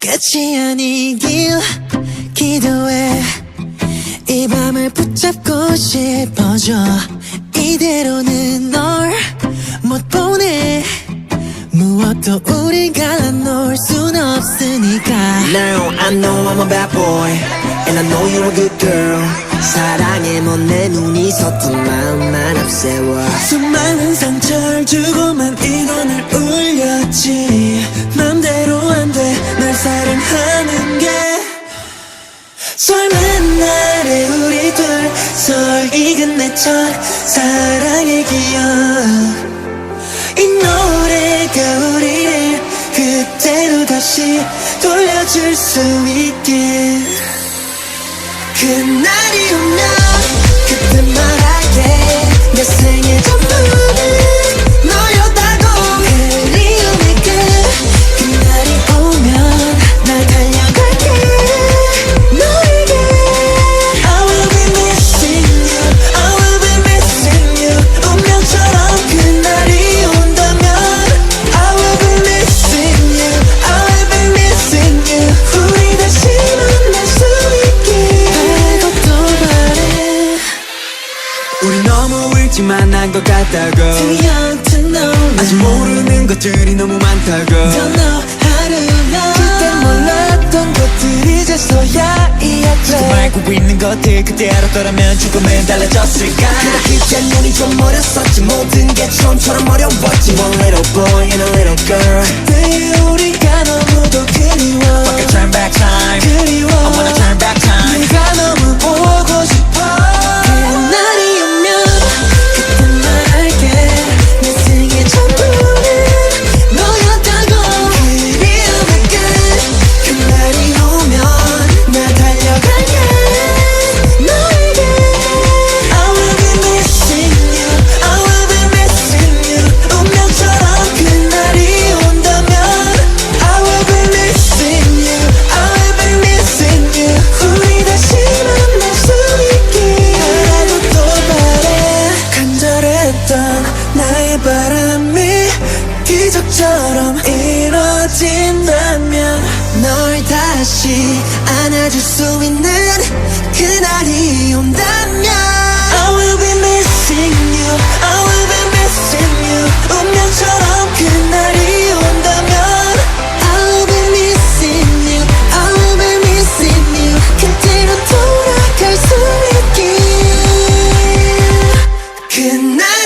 끝이 아니길 기도해. 이 밤을 붙잡고 싶어져. 이대로는 널 못 보내. 무엇도 우리가 놓을 순 없으니까. Now I know I'm a bad boy And I know you're a good girl. 사랑에 못내 눈이 서툰 마음만 앞세워. 수많은 상처를 주고만 이건을 울렸지 첫 사랑의 기억. 이 노래가 우리를 그때로 다시 돌려줄 수 있게. 그날이 오면 그때 말할게. 내 생의 전부 일찍 만난 것 같다고. Too young to know. 아직 모르는 것들이 너무 많다고. Don't know how to love 그때 몰랐던 것들이 이제서야 이해돼 알고 있는 것들 그때 알았더라면 조금은 달라졌을까. 그때 눈이 좀 어렸었지. 모든 게 처음처럼 어려웠지 One little boy and a little girl 바람이 기적처럼 이뤄진다면 널 다시 안아줄 수 있는 그날이 온다면 I will be missing you I will be missing you 운명처럼 그날이 온다면 I will be missing you I will be missing you 그때로 돌아갈 수 있길 그날